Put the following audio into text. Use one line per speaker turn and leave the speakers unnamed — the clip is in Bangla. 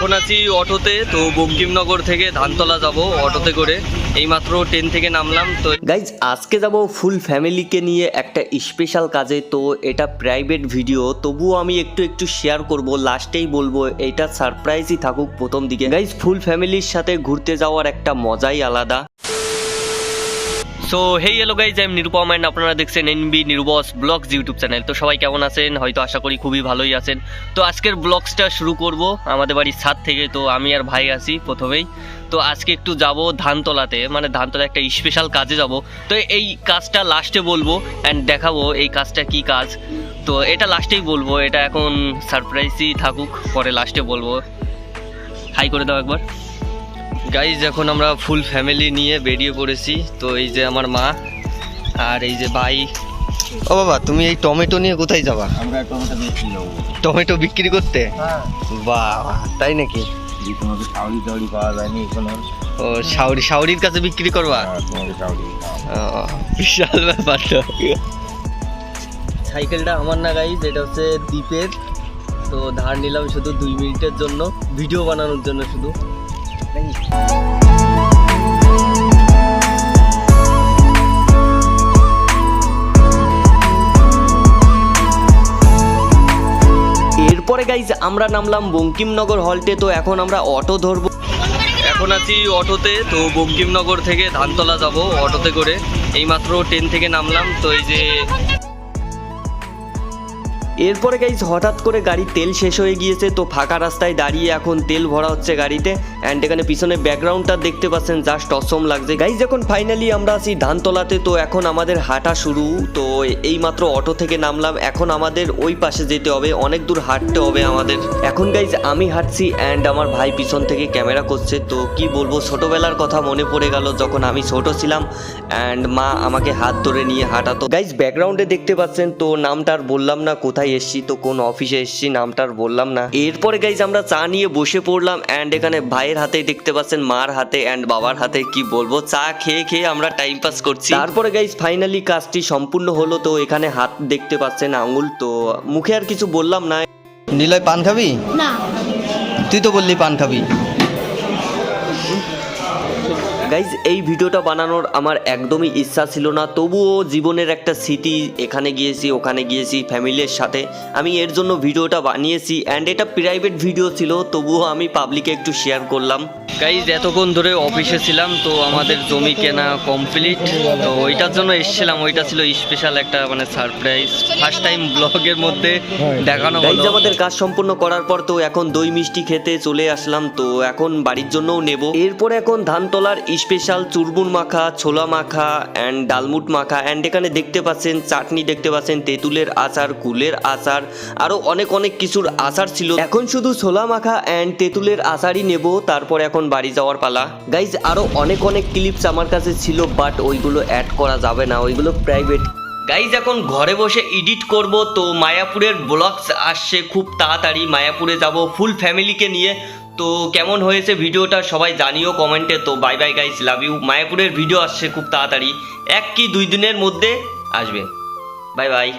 এখন আছি অটোতে, তো বঙ্কিমনগর থেকে ধানতলা যাব অটোতে করে। এইমাত্র ট্রেন থেকে নামলাম, তো গাইজ আজকে যাব ফুল ফ্যামিলিকে নিয়ে একটা স্পেশাল কাজে, তো এটা প্রাইভেট ভিডিও তবুও আমি একটু একটু শেয়ার করব লাস্টেই বলব, এটা সারপ্রাইজই থাকুক প্রথম দিকে। গাইজ ফুল ফ্যামিলির সাথে ঘুরতে যাওয়ার একটা মজাই আলাদা। So hey hello guys I am Nirupam and আপনারা দেখছেন এনবি নিরুবস ব্লগস ইউটিউব চ্যানেল তো সবাই কেমন আছেন? হয়তো আশা করি খুবই ভালোই আছেন। তো আজকের ব্লগসটা শুরু করব আমাদের বাড়ির ছাদ থেকে। তো আমি আর ভাই আছি প্রথমেই। তো আজকে একটু যাব ধানতলাতে। মানে ধানতলা একটা স্পেশাল কাজে যাব। তো এই কাজটা লাস্টে বলব অ্যান্ড দেখাবো এই কাজটা কি কাজ। তো এটা লাস্টেই বলব। এটা এখন সারপ্রাইজই থাকুক, পরে লাস্টে বলব। হাই করে দাও একবার। গাইজ এখন আমরা ফুল ফ্যামিলি নিয়ে বেরিয়ে পড়েছি। তো এই যে আমার মা আর এই যে ভাই। ও বাবা তুমি এই টমেটো নিয়ে কোথায় যাবা?
আমরা টমেটো
বিক্রি করতে?
হ্যাঁ।
বাহ তাই নাকি? ও কাছে বিক্রি করবা?
হ্যাঁ,
বিশাল ব্যাপার সাইকেলটা আমার না গাইজ এটা হচ্ছে দ্বীপের তো ধার নিলাম শুধু দুই মিনিটের জন্য ভিডিও বানানোর জন্য শুধু। এরপরে গাইজ আমরা নামলাম বঙ্কিমনগর হল্টে তো এখন আমরা অটো ধরবো। এখন আছি অটোতে, তো বঙ্কিমনগর থেকে ধানতলা যাব অটোতে করে। এইমাত্র ট্রেন থেকে নামলাম, তো এই যে এরপরে গাইজ হঠাৎ করে গাড়ির তেল শেষ হয়ে গিয়েছে, তো ফাঁকা রাস্তায় দাঁড়িয়ে এখন তেল ভরা হচ্ছে গাড়িতে। অ্যান্ড এখানে পিছনে ব্যাকগ্রাউন্ডটা দেখতে পাচ্ছেন জাস্ট অসম লাগছে। গাইজ এখন ফাইনালি আমরা আছি ধানতলাতে, তো এখন আমাদের হাঁটা শুরু। তো এইমাত্র অটো থেকে নামলাম, এখন আমাদের ওই পাশে যেতে হবে, অনেক দূর হাঁটতে হবে আমাদের। এখন গাইজ আমি হাঁটছি অ্যান্ড আমার ভাই পিছন থেকে ক্যামেরা করছে, তো কি বলব, ছোটবেলার কথা মনে পড়ে গেল যখন আমি ছোট ছিলাম অ্যান্ড মা আমাকে হাত ধরে নিয়ে হাঁটাতো। গাইজ ব্যাকগ্রাউন্ডে দেখতে পাচ্ছেন, তো নামটা আর বললাম না, কোথায় এসছি তো কোন অফিসে এসছি নামটা আর বললাম না। এরপরে গাইজ আমরা চা নিয়ে বসে পড়লাম অ্যান্ড এখানে ভাইয়ের হাতে দেখতে পাচ্ছেন মার হাতে অ্যান্ড বাবার হাতে কি বলব? চা খেয়ে খেয়ে আমরা টাইম পাস করছি। তারপরে গাইজ ফাইনালি কাজটি সম্পূর্ণ হলো তো এখানে হাত দেখতে পাচ্ছেন আঙুল তো মুখে আর কিছু বললাম না। নিলয় পান খাবি?
না।
তুই তো বললি পান খাবি। গাইজ এই ভিডিওটা বানানোর আমার একদমই ইচ্ছা ছিল না, তবুও জীবনের একটা স্মৃতি এখানে গিয়েছি, ওখানে গিয়েছি ফ্যামিলির সাথে। আমি এর জন্য ভিডিওটা বানিয়েছি অ্যান্ড এটা প্রাইভেট ভিডিও ছিল, তবুও আমি পাবলিকে একটু শেয়ার করলাম। গাইজ এতক্ষণ ধরে অফিসে ছিলাম তো আমাদের জমি কেনা কমপ্লিট তো ওইটার জন্য এসেছিলাম ওইটা ছিল স্পেশাল একটা মানে সারপ্রাইজ ফার্স্ট টাইম ব্লগের মধ্যে দেখানো গাইজ আমাদের কাজ সম্পূর্ণ করার পর তো এখন দই মিষ্টি খেতে চলে আসলাম তো এখন বাড়ির জন্যও নেব। এরপরে এখন ধান ধানতলার স্পেশাল চুরমুর মাখা ছোলা মাখা অ্যান্ড ডালমুট মাখা অ্যান্ড এখানে দেখতে পাচ্ছেন চাটনি দেখতে পাচ্ছেন তেঁতুলের আচার কুলের আচার আরও অনেক অনেক কিছুর আচার ছিল। এখন শুধু ছোলা মাখা অ্যান্ড তেঁতুলের আচারই নেব তারপর এখন বাড়ি যাওয়ার পালা। গাইজ আরও অনেক অনেক ক্লিপস আমার কাছে ছিল বাট ওইগুলো অ্যাড করা যাবে না, ওইগুলো প্রাইভেট গাইজ এখন ঘরে বসে এডিট করব, তো মায়াপুরের ব্লগস আসছে খুব তাড়াতাড়ি। মায়াপুরে যাব ফুল ফ্যামিলিকে নিয়ে। তো কেমন হয়েছে ভিডিওটা সবাই জানিও কমেন্টে তো bye bye guys love you মায়াপুরের ভিডিও আসছে খুব তাড়াতাড়ি। এক কি দুই দিনের মধ্যে আসবে। Bye bye